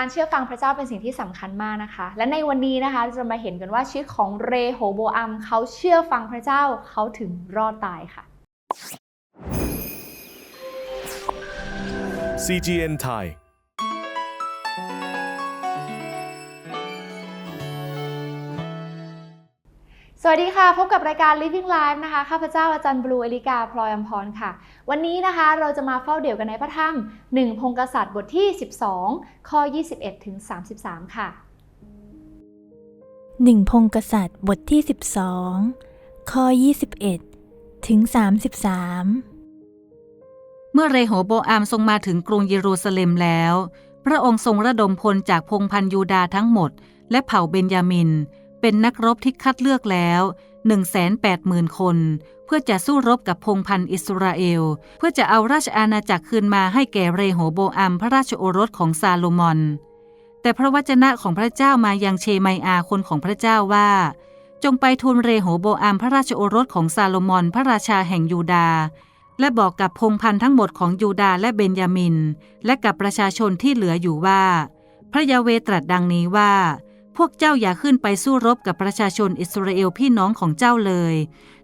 การเชื่อฟังพระเจ้าเป็นสิ่งที่สำคัญมากนะคะ และในวันนี้นะคะเราจะมาเห็นกันว่าชีวิตของเรโฮโบอัมเขาเชื่อฟังพระเจ้าเขาถึงรอดตายค่ะ CGN Thai สวัสดีค่ะ พบกับรายการ Living Life นะคะ ข้าพเจ้าอาจารย์บลูเอลิกา พลอยอมพรค่ะ วันนี้นะคะเราจะมาเฝ้าเดี่ยวกันในพระธรรม 1 พงกษัตริย์บทที่ 12 ข้อ 21 ถึง 33 ค่ะหนึ่งพงกษัตริย์บทที่ 12 ข้อ 21 ถึง 33 เมื่อเรโหโบอามทรงมาถึงกรุงเยรูซาเล็มแล้ว พระองค์ทรงระดมพลจากพงพันยูดาห์ทั้งหมด และเผ่าเบนยามินเเป็นนักรบที่คัดเลือกแล้ว 180,000 คน เพื่อจะสู้รบกับพงพันธ์อิสราเอล เพื่อจะเอาราชอาณาจักรคืนมาให้แก่เรโหโบอัมพระราชโอรสของซาโลมอน แต่พระวจนะของพระเจ้ามายังเชไมอาคนของพระเจ้าว่า จงไปทูลเรโหโบอัมพระราชโอรสของซาโลมอนพระราชาแห่งยูดาห์และบอกกับพงพันธ์ทั้งหมดของยูดาห์และเบนยามิน และกับประชาชนที่เหลืออยู่ว่า พระยาเวตรัสดังนี้ว่า พวกเจ้าอย่าขึ้นไปสู้รบกับประชาชนอิสราเอลพี่น้องของเจ้าเลย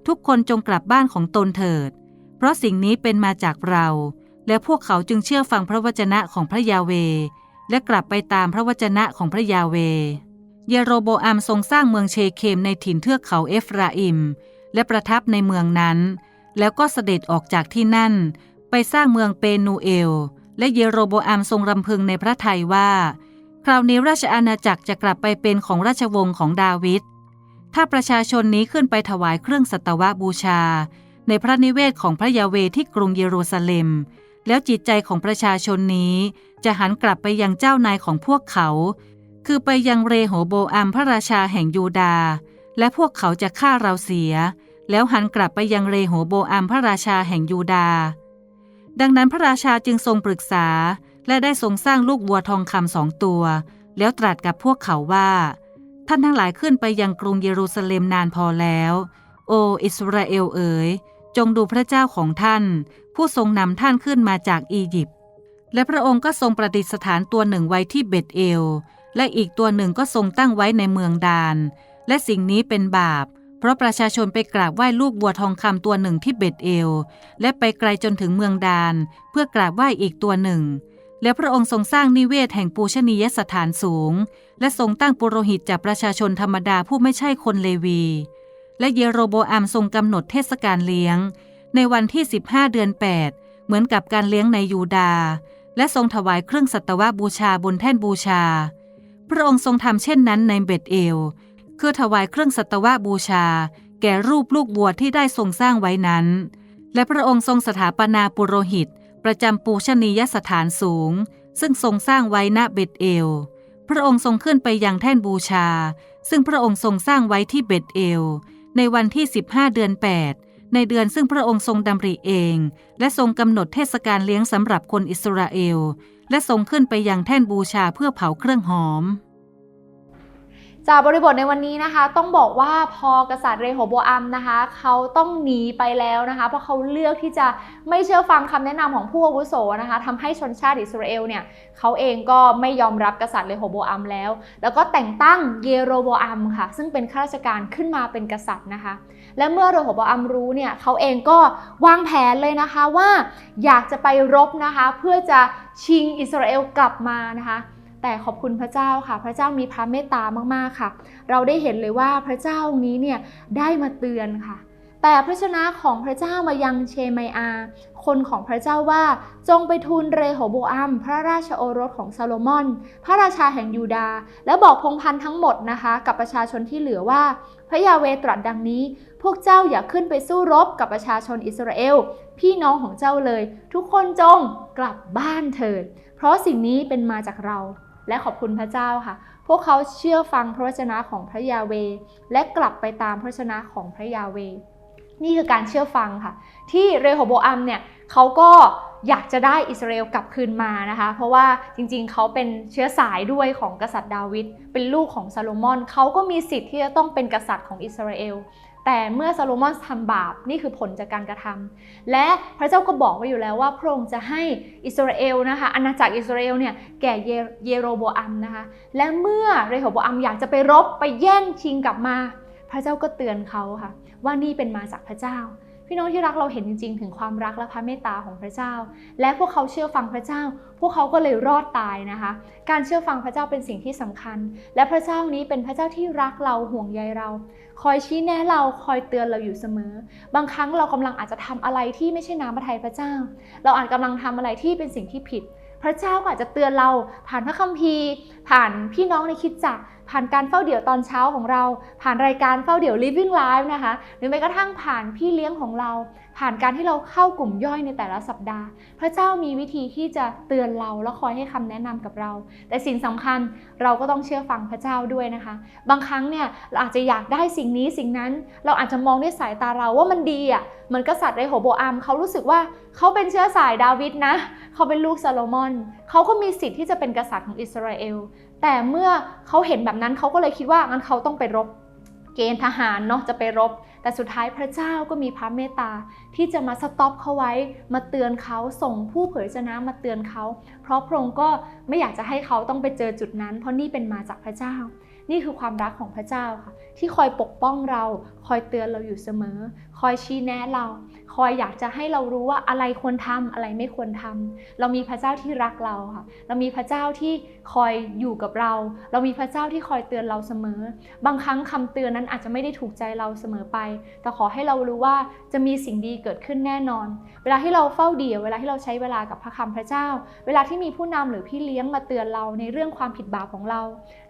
ทุกคนจงกลับบ้านของตนเถิด เพราะสิ่งนี้เป็นมาจากเรา และพวกเขาจึงเชื่อฟังพระวจนะของพระยาเว และกลับไปตามพระวจนะของพระยาเว เยโรโบอัมทรงสร้างเมืองเชเคมในถิ่นเทือกเขาเอฟราอิม และประทับในเมืองนั้น แล้วก็เสด็จออกจากที่นั่น ไปสร้างเมืองเปนูเอล และเยโรโบอัมทรงรำพึงในพระทัยว่า คราวนี้ราชอาณาจักรจะกลับไปเป็นของราชวงศ์ของดาวิด ถ้าประชาชนนี้ขึ้นไปถวายเครื่องสัตวบูชา ในพระนิเวศของพระยาเวที่กรุงเยรูซาเล็ม แล้วจิตใจของประชาชนนี้จะหันกลับไปยังเจ้านายของพวกเขา คือไปยังเรโหโบอัมพระราชาแห่งยูดาห์และพวกเขาจะฆ่าเราเสีย แล้วหันกลับไปยังเรโหโบอัมพระราชาแห่งยูดาห์ดังนั้นพระราชาจึงทรงปรึกษา และได้ทรงสร้างลูกวัวทองคำสองตัว แล้วตรัสกับพวกเขาว่า ท่านทั้งหลายขึ้นไปยังกรุงเยรูซาเล็มนานพอแล้ว โออิสราเอลเอ๋ยจงดูพระเจ้าของท่าน ผู้ทรงนำท่านขึ้นมาจากอียิปต์และพระองค์ก็ทรงประดิษฐานตัวหนึ่งไว้ที่เบตเอล และอีกตัวหนึ่งก็ทรงตั้งไว้ในเมืองดาน และสิ่งนี้เป็นบาป เพราะประชาชนไปกราบไหว้ลูกบัวทองคำตัวหนึ่งที่เบตเอล และไปไกลจนถึงเมืองดาน เพื่อกราบไหว้อีกตัวหนึ่ง และพระองค์ทรงสร้างนิเวศแห่งปูชนียสถานสูง และทรงตั้งปุโรหิตจากประชาชนธรรมดาผู้ไม่ใช่คนเลวี และเยโรโบอัมทรงกำหนดเทศกาลเลี้ยง ในวันที่ 15 เดือน 8 เหมือนกับการเลี้ยงในยูดา และทรงถวายเครื่องสัตวบูชาบนแท่นบูชา พระองค์ทรงทำเช่นนั้นในเบตเอล คือถวายเครื่องสัตวบูชา แก่รูปลูกบัวที่ได้ทรงสร้างไว้นั้น และพระองค์ทรงสถาปนาปุโรหิต ประจำปูชนียสถานสูง ซึ่งทรงสร้างไว้ณเบตเอล พระองค์ทรงขึ้นไปยังแท่นบูชา ซึ่งพระองค์ทรงสร้างไว้ที่เบตเอล ในวันที่ 15 เดือน 8 ในเดือนซึ่งพระองค์ทรงดำริเอง และทรงกำหนดเทศกาลเลี้ยงสำหรับคนอิสราเอล และทรงขึ้นไปยังแท่นบูชาเพื่อเผาเครื่องหอม จากบริบทในวันนี้นะคะ ต้องบอกว่าพอกษัตริย์เรโฮโบอัมนะคะ เขาต้องหนีไปแล้วนะคะ เพราะเขาเลือกที่จะไม่เชื่อฟังคำแนะนำของผู้อาวุโสนะคะทำให้ชนชาติอิสราเอลเนี่ยเขาเองก็ไม่ยอมรับกษัตริย์เรโฮโบอัมแล้ว แล้วก็แต่งตั้งเยโรโบอัมค่ะ ซึ่งเป็นข้าราชการขึ้นมาเป็นกษัตริย์นะคะ และเมื่อเรโฮโบอัมรู้เนี่ยเขาเองก็วางแผนเลยนะคะว่าอยากจะไปรบนะคะ เพื่อจะชิงอิสราเอลกลับมานะคะ แต่ขอบคุณพระเจ้าค่ะ พระเจ้ามีพระเมตตามากๆค่ะ เราได้เห็นเลยว่าพระเจ้าองค์นี้เนี่ยได้มาเตือนค่ะ แต่พระชนะของพระเจ้ามายังเชไมอา คนของพระเจ้าว่าจงไปทูลเรโหโบอัมพระราชโอรสของซาโลมอน พระราชาแห่งยูดาห์และบอกพงพันธ์ทั้งหมดนะคะ กับประชาชนที่เหลือว่า พระยาเวตรัสดังนี้ พวกเจ้าอย่าขึ้นไปสู้รบกับประชาชนอิสราเอล พี่น้องของเจ้าเลย ทุกคนจงกลับบ้านเถิด เพราะสิ่งนี้เป็นมาจากเรา และขอบคุณพระเจ้าค่ะ พวกเขาเชื่อฟังพระวจนะของพระยาเว และกลับไปตามพระวจนะของพระยาเว นี่คือการเชื่อฟังค่ะ ที่เรโฮโบอัมเนี่ยเขาก็อยากจะได้อิสราเอลกลับคืนมานะคะ เพราะว่าจริงๆ เขาเป็นเชื้อสายด้วยของกษัตริย์ดาวิด เป็นลูกของซาโลมอน เขาก็มีสิทธิ์ที่จะต้องเป็นกษัตริย์ของอิสราเอล แต่เมื่อซาโลมอนทำบาปนี่คือผลจากการกระทำและพระเจ้าก็บอกไว้อยู่แล้วว่าพระองค์จะให้อิสราเอลนะคะอาณาจักรอิสราเอลเนี่ยแก่เยโรโบอัมนะคะและเมื่อเรโหโบอัมอยากจะไปรบไปแย่งชิงกลับมา พระเจ้าก็เตือนเขาค่ะว่านี่เป็นมาจากพระเจ้า พี่น้องที่รักเราเห็นจริง ๆ ถึงความรักและพระเมตตาของพระเจ้า และพวกเขาเชื่อฟังพระเจ้า พวกเขาก็เลยรอดตายนะคะ การเชื่อฟังพระเจ้าเป็นสิ่งที่สำคัญ และพระเจ้านี้เป็นพระเจ้าที่รักเราห่วงใยเรา คอยชี้แนะเราคอยเตือนเราอยู่เสมอ บางครั้งเรากำลังอาจจะทำอะไรที่ไม่ใช่น้ำพระทัยพระเจ้า เราอาจกำลังทำอะไรที่เป็นสิ่งที่ผิดพระเจ้าก็อาจจะเตือนเราผ่านพระคัมภีร์ ผ่านพี่น้องในคิดจักผ่านการเฝ้าเดี่ยวตอนเช้าของเรา ผ่านรายการเฝ้าเดี่ยว Living Life นะคะ หรือแม้กระทั่งผ่านพี่เลี้ยงของเรา ผ่านการที่เราเข้ากลุ่มย่อยในแต่ละสัปดาห์ พระเจ้ามีวิธีที่จะเตือนเราและคอยให้คำแนะนำกับเรา แต่สิ่งสำคัญเราก็ต้องเชื่อฟังพระเจ้าด้วยนะคะ บางครั้งเนี่ยเราอาจจะอยากได้สิ่งนี้สิ่งนั้น เราอาจจะมองด้วยสายตาเราว่ามันดีอะเหมือนกษัตริย์เรโหโบอัมเขารู้สึกว่าเขาเป็นเชื้อสายดาวิดนะ เขาเป็นลูกซาโลมอน เขาก็มีสิทธิ์ที่จะเป็นกษัตริย์ของอิสราเอล แต่เมื่อเขาเห็นแบบนั้นเขาก็เลยคิดว่างั้นเขาต้องไปรบ เกณฑ์ทหารเนาะจะไปรบ แต่สุดท้ายพระเจ้าก็มีพระเมตตาที่จะมาสต็อปเขาไว้มาเตือนเขาส่งผู้เผยชนะมาเตือนเขา เพราะพระองค์ก็ไม่อยากจะให้เขาต้องไปเจอจุดนั้น เพราะนี่เป็นมาจากพระเจ้า นี่คือความรักของพระเจ้าค่ะ ที่คอยปกป้องเราคอยเตือนเราอยู่เสมอ อยชี้แนะเรา คอยอยากจะให้เรารู้ว่าอะไรควรทำอะไรไม่ควรทำเรามีพระเจ้าที่รักเราค่ะ เรามีพระเจ้าที่คอยอยู่กับเรา เรามีพระเจ้าที่คอยเตือนเราเสมอ บางครั้งคำเตือนนั้นอาจจะไม่ได้ถูกใจเราเสมอไป แต่ขอให้เรารู้ว่าจะมีสิ่งดีเกิดขึ้นแน่นอน เวลาที่เราเฝ้าเดี่ยว เวลาที่เราใช้เวลากับพระคำพระเจ้า เวลาที่มีผู้นำหรือพี่เลี้ยงมาเตือนเราในเรื่องความผิดบาปของเรา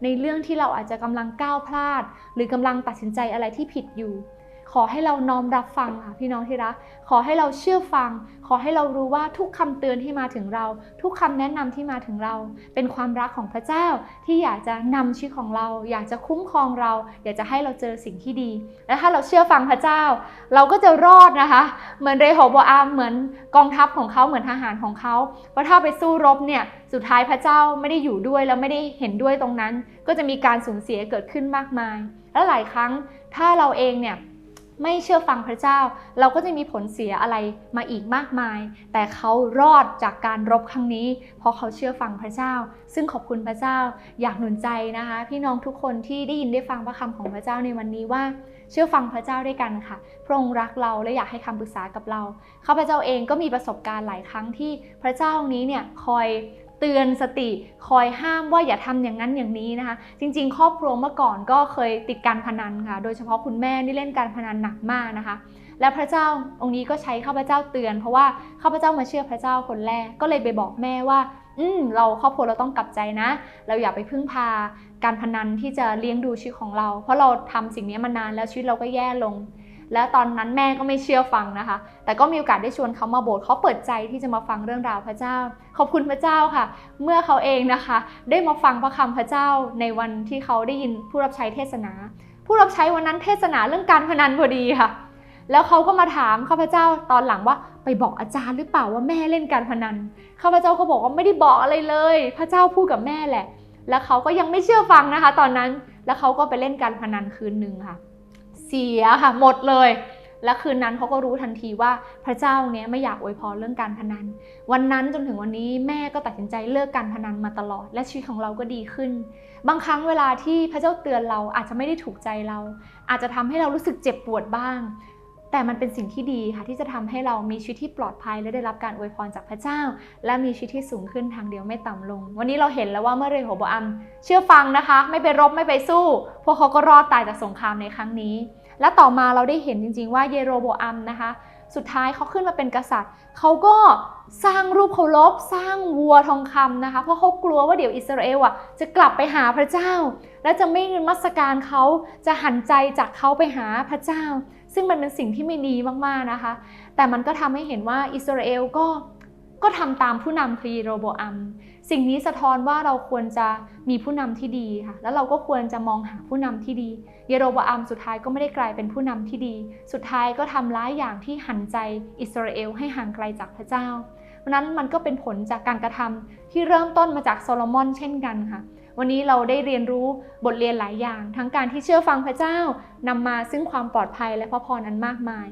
ในเรื่องที่เราอาจจะกำลังก้าวพลาด หรือกำลังตัดสินใจอะไรที่ผิดอยู่ ขอให้เราน้อมรับฟังค่ะพี่น้องที่รัก ขอให้เราเชื่อฟัง ขอให้เรารู้ว่าทุกคำเตือนที่มาถึงเรา ทุกคำแนะนำที่มาถึงเรา เป็นความรักของพระเจ้าที่อยากจะนำชีวิตของเรา อยากจะคุ้มครองเรา อยากจะให้เราเจอสิ่งที่ดี และถ้าเราเชื่อฟังพระเจ้า เราก็จะรอดนะคะ เหมือนเรโหโบอาเหมือนกองทัพของเขาเหมือนทหารของเขาเพราะถ้าไปสู้รบเนี่ยสุดท้ายพระเจ้าไม่ได้อยู่ด้วยแล้วไม่ได้เห็นด้วยตรงนั้น ก็จะมีการสูญเสียเกิดขึ้นมากมาย และหลายครั้งถ้าเราเองเนี่ย ไม่เชื่อฟังพระเจ้า เราก็จะมีผลเสียอะไรมาอีกมากมาย แต่เขารอดจากการรบครั้งนี้ เพราะเขาเชื่อฟังพระเจ้า ซึ่งขอบคุณพระเจ้าอยากหนุนใจนะคะ พี่น้องทุกคนที่ได้ยินได้ฟังพระคำของพระเจ้าในวันนี้ว่า เชื่อฟังพระเจ้าด้วยกันค่ะ พระองค์รักเราและอยากให้คำปรึกษากับเราข้าพเจ้าเองก็มีประสบการณ์หลายครั้งที่พระเจ้าองค์นี้เนี่ยคอย เตือนสติคอยห้ามว่าอย่าทำอย่างนั้นอย่างนี้นะคะ จริง ๆ ครอบครัวเมื่อก่อนก็เคยติดการพนันค่ะ โดยเฉพาะคุณแม่นี่เล่นการพนันหนักมากนะคะ และพระเจ้าองค์นี้ก็ใช้ข้าพเจ้าเตือน เพราะว่าข้าพเจ้ามาเชื่อพระเจ้าคนแรกก็เลยไปบอกแม่ว่าอืมเราครอบครัวเราต้องกลับใจนะ เราอย่าไปพึ่งพาการพนันที่จะเลี้ยงดูชีวิตของเรา เพราะเราทำสิ่งนี้มานานแล้วชีวิตเราก็แย่ลง แล้วตอนนั้นแม่ก็ไม่เชื่อฟังนะคะ แต่ก็มีโอกาสได้ชวนเขามาโบสถ์เขาเปิดใจที่จะมาฟังเรื่องราวพระเจ้า ขอบคุณพระเจ้าค่ะ เมื่อเขาเองนะคะ ได้มาฟังพระคำพระเจ้าในวันที่เขาได้ยินผู้รับใช้เทศนา ผู้รับใช้วันนั้นเทศนาเรื่องการพนันพอดีค่ะ แล้วเขาก็มาถามข้าพเจ้าตอนหลังว่าไปบอกอาจารย์หรือเปล่าว่าแม่เล่นการพนันข้าพเจ้าก็บอกว่าไม่ได้บอกอะไรเลย พระเจ้าพูดกับแม่แหละ แล้วเขาก็ยังไม่เชื่อฟังนะคะ ตอนนั้นแล้วเขาก็ไปเล่นการพนันคืนหนึ่งค่ะ สียค่ะหมดเลย และคืนนั้นเขาก็รู้ทันทีว่าพระเจ้าเนี้ยไม่อยากอวยพรเรื่องการพนัน วันนั้นจนถึงวันนี้แม่ก็ตัดสินใจเลิกการพนันมาตลอด และชีวิตของเราก็ดีขึ้น บางครั้งเวลาที่พระเจ้าเตือนเราอาจจะไม่ได้ถูกใจเรา อาจจะทำให้เรารู้สึกเจ็บปวดบ้าง แต่มันเป็นสิ่งที่ดีค่ะที่จะทำให้เรามีชีวิตที่ปลอดภัยและได้รับการอวยพรจากพระเจ้า และมีชีวิตที่สูงขึ้นทางเดียวไม่ต่ำลง วันนี้เราเห็นแล้วว่าเมื่อเรโหโบอัมเชื่อฟังนะคะ ไม่ไปรบไม่ไปสู้ พวกเขาก็รอดตายจากสงครามในครั้งนี้ และต่อมาเราได้เห็นจริงๆว่าเยโรโบอัมนะคะ สุดท้ายเขาขึ้นมาเป็นกษัตริย์ เขาก็สร้างรูปเคารพสร้างวัวทองคำนะคะ เพราะเขากลัวว่าเดี๋ยวอิสราเอลอะจะกลับไปหาพระเจ้า และจะไม่นมัสการเขาจะหันใจจากเขาไปหาพระเจ้า ซึ่งมันเป็นสิ่งที่ไม่ดีมากๆนะคะ แต่มันก็ทำให้เห็นว่าอิสราเอลก็ ก็ทำตามผู้นำคือโรโบอัมสิ่งนี้สะท้อนว่าเราควรจะมีผู้นำที่ดีค่ะ แล้วเราก็ควรจะมองหาผู้นำที่ดีเยโรบอัมสุดท้ายก็ไม่ได้กลายเป็นผู้นำที่ดี สุดท้ายก็ทำร้ายอย่างที่หันใจอิสราเอลให้ห่างไกลจากพระเจ้าเพราะนั้นมันก็เป็นผลจากการกระทำที่เริ่มต้นมาจากโซโลมอนเช่นกันค่ะวันนี้เราได้เรียนรู้บทเรียนหลายอย่าง ทั้งการที่เชื่อฟังพระเจ้านำมาซึ่งความปลอดภัยและพระพรอันมากมาย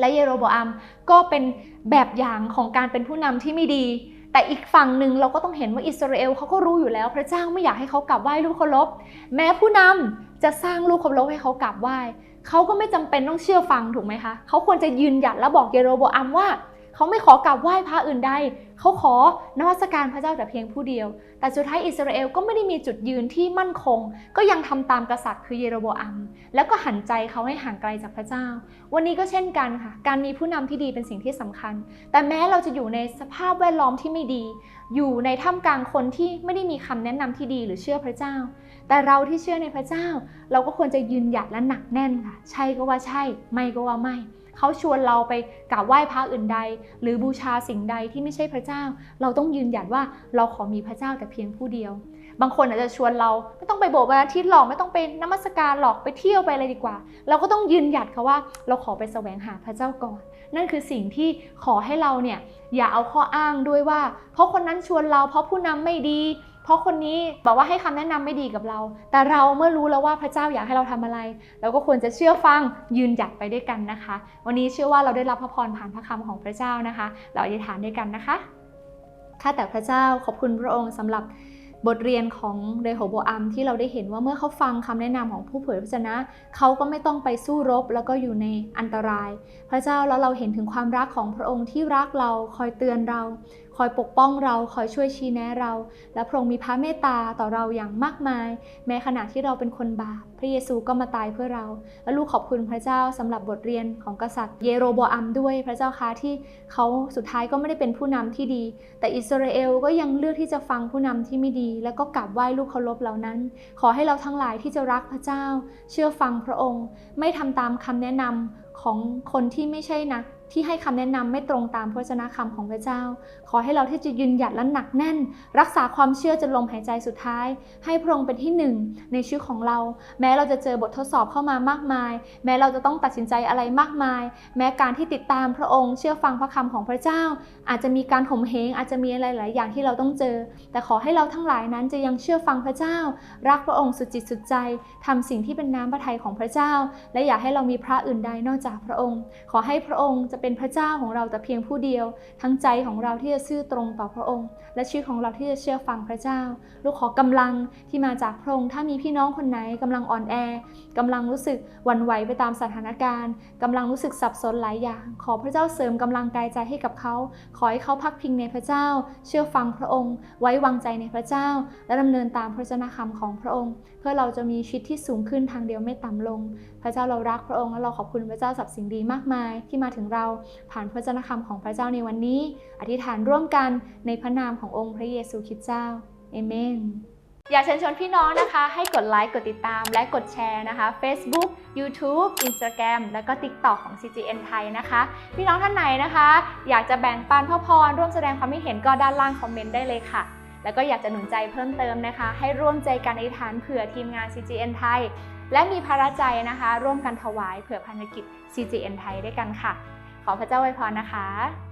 และเยโรโบอัมก็เป็นแบบอย่างของการเป็นผู้นำที่ไม่ดี แต่อีกฝั่งหนึ่งเราก็ต้องเห็นว่าอิสราเอลเขาก็รู้อยู่แล้ว พระเจ้าไม่อยากให้เขากลับไหว้ลูกเคารพแม้ผู้นำจะสร้างลูกเคารพให้เขากลับไหว้เขาก็ไม่จำเป็นต้องเชื่อฟังถูกไหมคะเขาควรจะยืนหยัดและบอกเยโรโบอัมว่า เขาไม่ขอกราบไหว้พระอื่นใด เขาขอนมัสการพระเจ้าแต่เพียงผู้เดียว แต่สุดท้ายอิสราเอลก็ไม่ได้มีจุดยืนที่มั่นคง ก็ยังทำตามกษัตริย์คือเยโรโบอัม แล้วก็หันใจเขาให้ห่างไกลจากพระเจ้า วันนี้ก็เช่นกันค่ะ การมีผู้นำที่ดีเป็นสิ่งที่สำคัญ แต่แม้เราจะอยู่ในสภาพแวดล้อมที่ไม่ดี อยู่ในท่ามกลางคนที่ไม่ได้มีคำแนะนำที่ดีหรือเชื่อพระเจ้า แต่เราที่เชื่อในพระเจ้า เราก็ควรจะยืนหยัดและหนักแน่นค่ะ ใช่ก็ว่าใช่ ไม่ก็ว่าไม่ เขาชวนเราไปกราบไหว้พระอื่นใด หรือบูชาสิ่งใดที่ไม่ใช่พระเจ้า เราต้องยืนหยัดว่าเราขอมีพระเจ้าแต่เพียงผู้เดียว บางคนอาจจะชวนเราไม่ต้องไปโบสถ์วันอาทิตย์หรอกไม่ต้องไปนมัสการหรอกไปเที่ยวไปอะไรดีกว่า เราก็ต้องยืนหยัดค่ะว่า เราขอไปแสวงหาพระเจ้าก่อน นั่นคือสิ่งที่ขอให้เราเนี่ยอย่าเอาข้ออ้างด้วยว่า เพราะคนนั้นชวนเราเพราะผู้นำไม่ดี ราะคนนี้บอกว่าให้คำแนะนำไม่ดีกับเรา แต่เราเมื่อรู้แล้วว่าพระเจ้าอยากให้เราทำอะไร เราก็ควรจะเชื่อฟังยืนหยัดไปด้วยกันนะคะ วันนี้เชื่อว่าเราได้รับพระพรผ่านพระคำของพระเจ้านะคะ เราอธิษฐานด้วยกันนะคะข้าแต่พระเจ้าขอบคุณพระองค์สำหรับบทเรียนของเรโฮโบอัมที่เราได้เห็นว่าเมื่อเขาฟังคำแนะนำของผู้เผยพระชนะเขาก็ไม่ต้องไปสู้รบแล้วก็อยู่ในอันตราย พระเจ้าแล้วเราเห็นถึงความรักของพระองค์ที่รักเราคอยเตือนเรา อยปกป้องเราคอยช่วยชี้แนะเรา และพระองค์มีพระเมตตาต่อเราอย่างมากมาย แม้ขณะที่เราเป็นคนบาปพระเยซูก็มาตายเพื่อเรา และลูกขอบคุณพระเจ้าสำหรับบทเรียนของกษัตริย์เยโรโบอัมด้วยพระเจ้าคะที่เขาสุดท้ายก็ไม่ได้เป็นผู้นำที่ดี แต่อิสราเอลก็ยังเลือกที่จะฟังผู้นำที่ไม่ดี แล้วก็กลับไหว้ลูกเคารพเหล่านั้น ขอให้เราทั้งหลายที่จะรักพระเจ้า เชื่อฟังพระองค์ ไม่ทำตามคำแนะนำของคนที่ไม่ใช่นัก ที่ให้คำแนะนำไม่ตรงตามพระวจนะคำของพระเจ้า ขอให้เราที่จะยืนหยัดและหนักแน่น รักษาความเชื่อจนลมหายใจสุดท้าย ให้พระองค์เป็นที่หนึ่งในชีวิตของเรา แม้เราจะเจอบททดสอบเข้ามามากมาย แม้เราจะต้องตัดสินใจอะไรมากมาย แม้การที่ติดตามพระองค์ เชื่อฟังพระคำของพระเจ้า อาจจะมีการข่มเหงอาจจะมีอะไรหลายอย่างที่เราต้องเจอ แต่ขอให้เราทั้งหลายนั้นจะยังเชื่อฟังพระเจ้า รักพระองค์สุดจิตสุดใจทำสิ่งที่เป็นน้ำพระทัยของพระเจ้า และอย่าให้เรามีพระอื่นใดนอกจากพระองค์ ขอให้พระองค์จะเป็นพระเจ้าของเราแต่เพียงผู้เดียว ทั้งใจของเราที่จะซื่อตรงต่อพระองค์ และชีวิตของเราที่จะเชื่อฟังพระเจ้า ลูกขอกำลังที่มาจากพระองค์ถ้ามีพี่น้องคนไหนกำลังอ่อนแอกำลังรู้สึกวันไหวไปตามสถานการณ์กำลังรู้สึกสับสนหลายอย่าง ขอพระเจ้าเสริมกำลังกายใจให้กับเขา ขอให้เขาพักพิงในพระเจ้า เชื่อฟังพระองค์ ไว้วางใจในพระเจ้า และดำเนินตามพระเจนะคำของพระองค์ เพื่อเราจะมีชีวิตที่สูงขึ้นทางเดียวไม่ต่ำลง พระเจ้าเรารักพระองค์และเราขอบคุณพระเจ้าสำหรับสิ่งดีมากมายที่มาถึงเราผ่านพระเจนะคำของพระเจ้าในวันนี้ อธิษฐานร่วมกันในพระนามขององค์พระเยซูคริสต์เจ้าเอเมนอยากเชิญชวนพี่น้องนะคะ ให้กดไลค์ กดติดตาม และกดแชร์นะคะ Facebook YouTube Instagram แล้วก็ TikTok ของ CGN ไทยนะคะ พี่น้องท่านไหนนะคะ อยากจะแบ่งปันพ่อพร ร่วมแสดงความคิดเห็นก็ด้านล่างคอมเมนต์ได้เลยค่ะ แล้วก็อยากจะหนุนใจเพิ่มเติมนะคะ ให้ร่วมใจกันอธิษฐานเผื่อทีมงาน CGN ไทย และมีภาระใจนะคะ ร่วมกันถวายเผื่อพันธกิจ CGN ไทยด้วยกันค่ะ ขอพระเจ้าอวยพรนะคะ